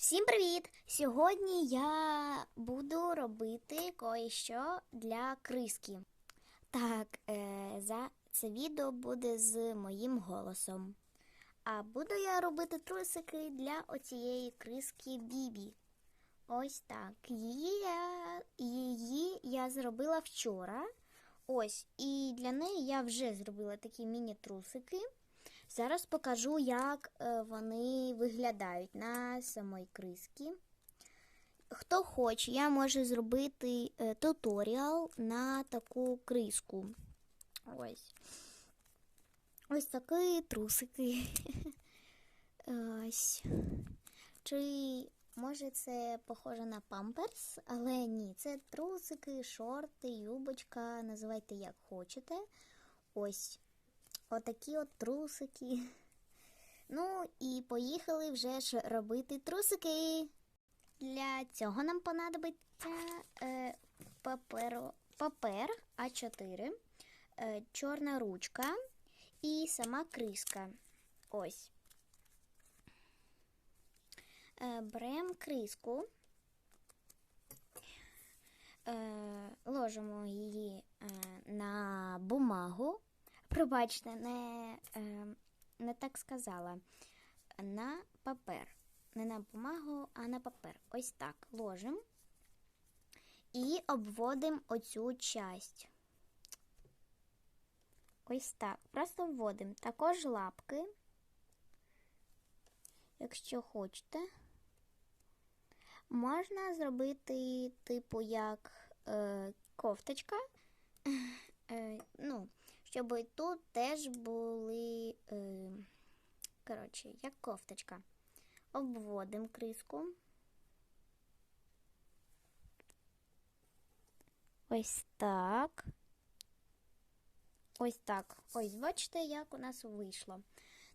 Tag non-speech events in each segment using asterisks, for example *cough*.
Всім привіт! Сьогодні я буду робити кое-що для криски. Так, е, за це відео буде з моїм голосом. А буду я робити трусики для оцієї криски Бібі. Ось так. Її я, її я зробила вчора. Ось, і для неї я вже зробила такі міні-трусики. Зараз покажу, як е, вони виглядають на самій крискі. Хто хоче, я можу зробити е, туторіал на таку криску. Ось. Ось такі трусики. *laughs* Ось. Чи може це похоже на памперс, але ні, це трусики, шорти, юбочка, називайте як хочете. Ось. Отакі от трусики. Ну і поїхали вже ж робити трусики. Для цього нам понадобиться е, паперо, папер А4, е, чорна ручка і сама криска. Ось. Е, беремо криску, е, ложимо її е, на бумагу. Пробачте, не, е, не так сказала. На папер. Не на бумагу, а на папер. Ось так ложимо і обводимо оцю часть. Ось так. Просто вводимо. Також лапки, якщо хочете. Можна зробити, типу, як е, кофточка. Е, ну, щоб тут теж були, е, коротше, як кофточка. Обводимо криску. Ось так. Ось так. Ось, бачите, як у нас вийшло.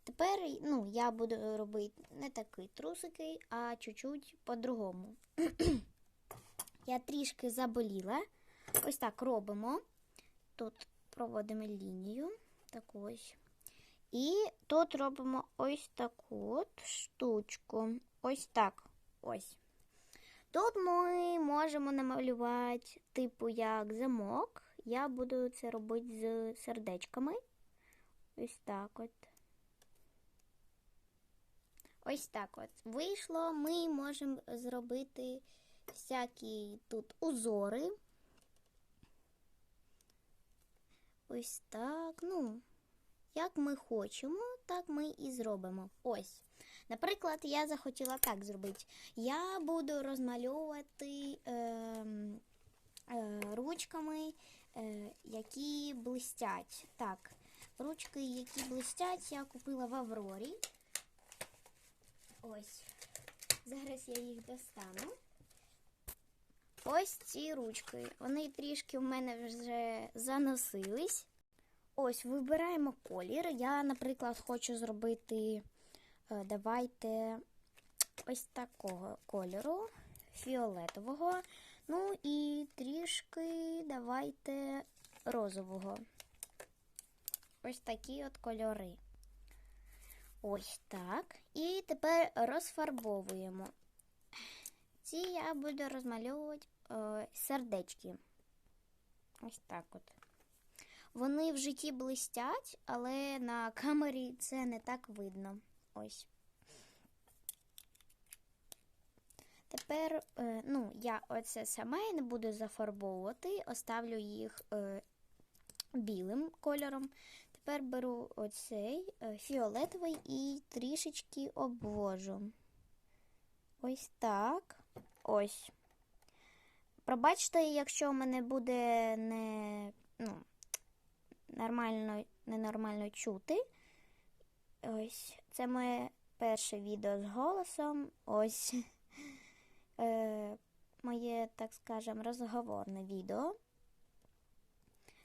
Тепер ну, я буду робити не такий трусики, а чуть-чуть по-другому. *clears throat* я трішки заболіла. Ось так робимо. Тут проводимо лінію. таку ось. І тут робимо ось таку от штучку. Ось так. Ось. Тут ми можемо намалювати, типу, як замок. Я буду це робити з сердечками. Ось так от. Ось так от. Вийшло, ми можемо зробити всякі тут узори. Ось так. Ну, як ми хочемо, так ми і зробимо. Ось. Наприклад, я захотіла так зробити. Я буду розмальовувати е, е, ручками, е, які блистять. Так, ручки, які блистять, я купила в Аврорі. Ось. Зараз я їх достану. Ось ці ручки. Вони трішки в мене вже заносились. Ось, вибираємо колір. Я, наприклад, хочу зробити, е, давайте ось такого кольору, фіолетового. Ну і трішки давайте розового. Ось такі от кольори. Ось так. І тепер розфарбовуємо. Ці я буду розмальовувати е, сердечки. Ось так от. Вони в житті блистять, але на камері це не так видно. Ось. Тепер, е, ну, я оце саме не буду зафарбовувати, оставлю їх е, білим кольором. Тепер беру оцей фіолетовий і трішечки обвожу. Ось так. Ось. Пробачте, якщо в мене буде не, ну, нормально, ненормально чути. Ось, це моє перше відео з голосом. Ось *laughs* е, моє, так скажемо, розговорне відео.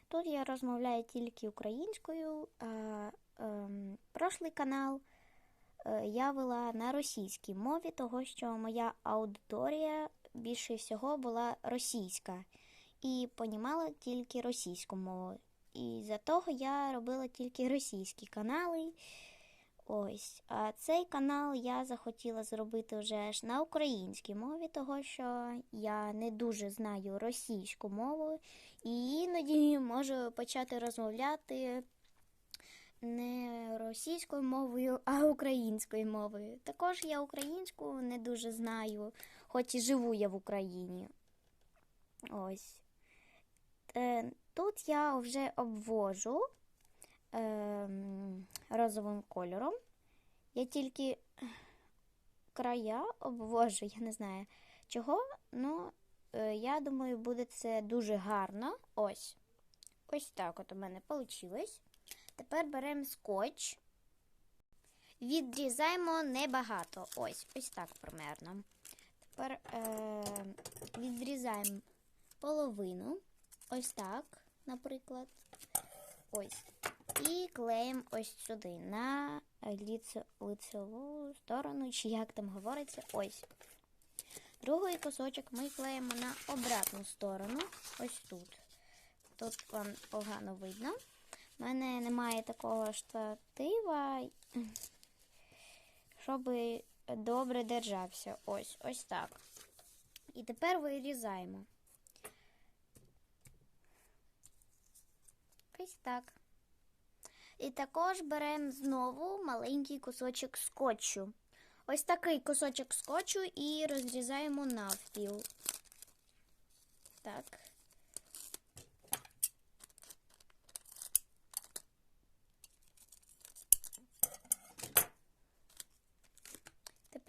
Тут я розмовляю тільки українською, а е, прошлий канал е, я вела на російській мові, того що моя аудиторія більше всього була російська і понімала тільки російську мову. І за того я робила тільки російські канали. Ось, а цей канал я захотіла зробити вже ж на українській мові, того що я не дуже знаю російську мову, і іноді можу почати розмовляти не російською мовою, а українською мовою. Також я українську не дуже знаю, хоч і живу я в Україні. Ось. Е, Тут я вже обвожу ем, розовим кольором. Я тільки края обвожу, я не знаю чого. Ну, е, я думаю, буде це дуже гарно. Ось. Ось так от у мене вийшло. Тепер беремо скотч. Відрізаємо небагато. Ось, ось так примерно. Тепер е, відрізаємо половину. Ось так, наприклад. Ось. І клеїмо ось сюди, на ліце, лицеву сторону, чи як там говориться, ось. Другий кусочок ми клеїмо на обратну сторону, ось тут. Тут вам погано видно. У мене немає такого штатива, щоб добре держався. Ось, ось так. І тепер вирізаємо. Ось так. І також беремо знову маленький кусочок скотчу. Ось такий кусочок скотчу і розрізаємо навпіл. Так.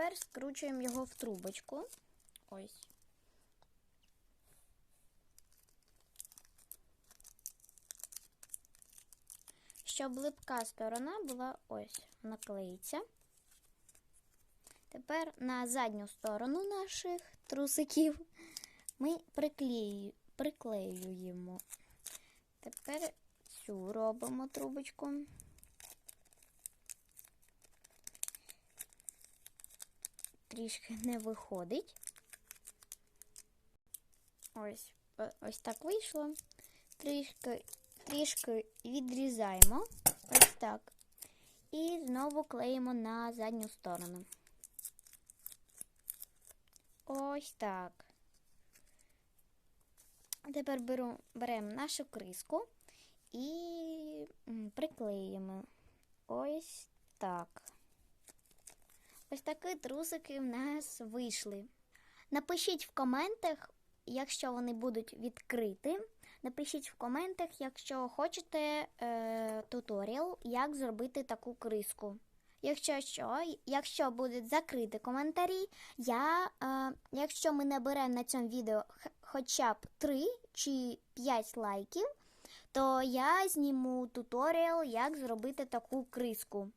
Тепер скручуємо його в трубочку. Ось. Щоб липка сторона була ось наклеїться. Тепер на задню сторону наших трусиків ми приклею, приклеюємо. Тепер цю робимо трубочку. Трішки не виходить. Ось, ось так вийшло. Трішки, трішки відрізаємо. Ось так. І знову клеїмо на задню сторону. Ось так. Тепер беру, беремо нашу криску і приклеїмо. Ось так. Ось такі трусики в нас вийшли. Напишіть в коментах, якщо вони будуть відкриті. Напишіть в коментах, якщо хочете е, туторіал, як зробити таку криску. Якщо що, якщо будуть закриті коментарі, я, е, якщо ми наберемо на цьому відео хоча б 3 чи 5 лайків, то я зніму туторіал, як зробити таку криску.